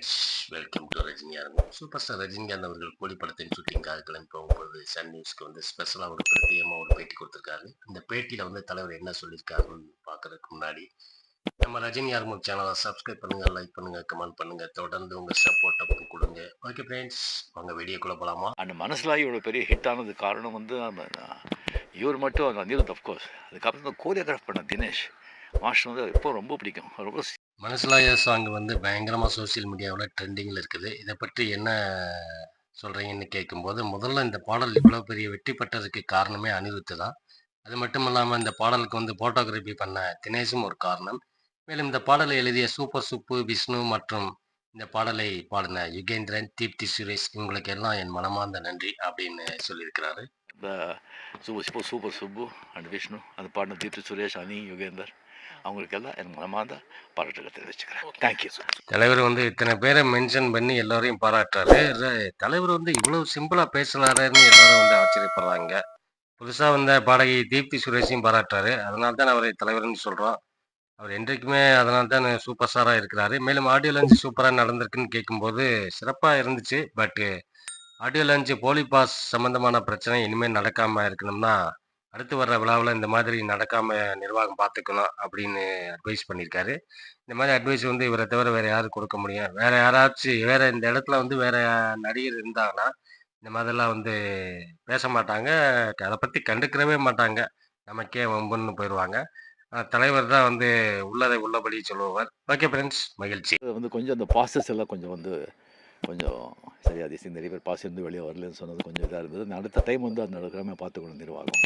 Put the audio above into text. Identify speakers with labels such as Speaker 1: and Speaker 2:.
Speaker 1: Friends welcome to Rajinikanth super star Rajinikanth அவர்கள் கூலி படத்தின் ஷூட்டிங்காக கிளம்பி போகும்போது சன் நியூஸ்க்கு வந்து ஸ்பெஷலாக ஒரு பிரத்யேகமாக ஒரு பேட்டி கொடுத்துருக்காரு இந்த பேட்டியில் வந்து தலைவர் என்ன சொல்லியிருக்காருன்னு பார்க்கறதுக்கு முன்னாடி நம்ம ரஜினி ஆர்மூர் சேனலை சப்ஸ்கிரைப் பண்ணுங்க லைக் பண்ணுங்க கமெண்ட் பண்ணுங்க தொடர்ந்து உங்க சப்போர்ட்டை கொடுங்க ஓகே ஃப்ரெண்ட்ஸ் உங்க வீடியோக்குள்ள போகலாமா
Speaker 2: அந்த மனசிலாகி இவ்வளோ பெரிய ஹிட் ஆனது காரணம் வந்து அந்த இவர் மட்டும் அந்த அனிருத் அஃப்கோர்ஸ் அதுக்கப்புறம் கோரியோகிராஃப் பண்ண தினேஷ் மாஸ்டர் வந்து இப்போ ரொம்ப பிடிக்கும் ரொம்ப
Speaker 1: மனசிலாய சாங் வந்து பயங்கரமாக சோஷியல் மீடியாவில் ட்ரெண்டிங்கில் இருக்குது. இதை பற்றி என்ன சொல்கிறீங்கன்னு கேட்கும்போது முதல்ல இந்த பாடல் இவ்வளோ பெரிய வெற்றி பெற்றதுக்கு காரணமே அனிருத்து தான். அது மட்டும் இல்லாமல் இந்த பாடலுக்கு வந்து ஃபோட்டோகிராஃபி பண்ண தினேஷும் ஒரு காரணம். மேலும் இந்த பாடலை எழுதிய சூப்பர் சுப்பு விஷ்ணு மற்றும் இந்த பாடலை பாடின யுகேந்திரன் தீப்தி சுரேஷ் இவங்களுக்கு எல்லாம் என் மனமார்ந்த நன்றி அப்படின்னு சொல்லியிருக்கிறாரு.
Speaker 2: இந்த super super super Subbu and Vishnu அந்த பாடின தீப்தி சுரேஷ் அனி யுகேந்தர் அவங்களுக்கெல்லாம் என் மனமார்ந்த பாராட்டுகளை தெரிவிச்சுக்கிறேன் தேங்க்யூ
Speaker 1: தலைவர் வந்து இத்தனை பேரை மென்ஷன் பண்ணி எல்லாரையும் பாராட்டுறாரு தலைவர் வந்து இவ்வளவு சிம்பிளா பேசுறாருன்னு எல்லாரும் வந்து ஆச்சரியப்படுறாங்க புதுசா வந்த பாடகி தீப்தி சுரேஷையும் பாராட்டுறாரு அதனால தான் அவரை தலைவர்னு சொல்றோம் அவர் என்றைக்குமே அதனால தான் சூப்பர் ஸ்டாரா இருக்கிறாரு மேலும் ஆடியோ லஞ்ச் சூப்பரா நடந்திருக்குன்னு கேட்கும்போது சிறப்பா இருந்துச்சு பட் ஆடியோ லஞ்ச் போலி பாஸ் சம்பந்தமான பிரச்சனை இனிமேல் நடக்காம இருக்கணும்னா அடுத்து வர்ற விழாவில் இந்த மாதிரி நடக்காம நிர்வாகம் பார்த்துக்கணும் அப்படின்னு அட்வைஸ் பண்ணியிருக்காரு. இந்த மாதிரி அட்வைஸ் வந்து இவரை தவிர வேற யாரும் கொடுக்க முடியும் வேற யாராச்சும் வேற இந்த இடத்துல வந்து வேற நடிகர் இருந்தாங்கன்னா இந்த மாதிரிலாம் வந்து பேச மாட்டாங்க. அதை பற்றி கண்டுக்கிறவே மாட்டாங்க. நமக்கே வம்புன்னு போயிடுவாங்க. தலைவர் தான் வந்து உள்ளதை உள்ளபடி சொல்லுவார். ஓகே ஃப்ரெண்ட்ஸ் மகிழ்ச்சி.
Speaker 2: வந்து கொஞ்சம் அந்த ப்ராசஸ் எல்லாம் கொஞ்சம் வந்து கொஞ்சம் சரியாக திசை நிறைய பேர் பாஸ் இருந்து வெளியே வரலன்னு சொன்னது கொஞ்சம் இதாக இருந்தது. அடுத்த டைம் வந்து அது நடக்காமல் பார்த்துக்கணும் நிர்வாகம்.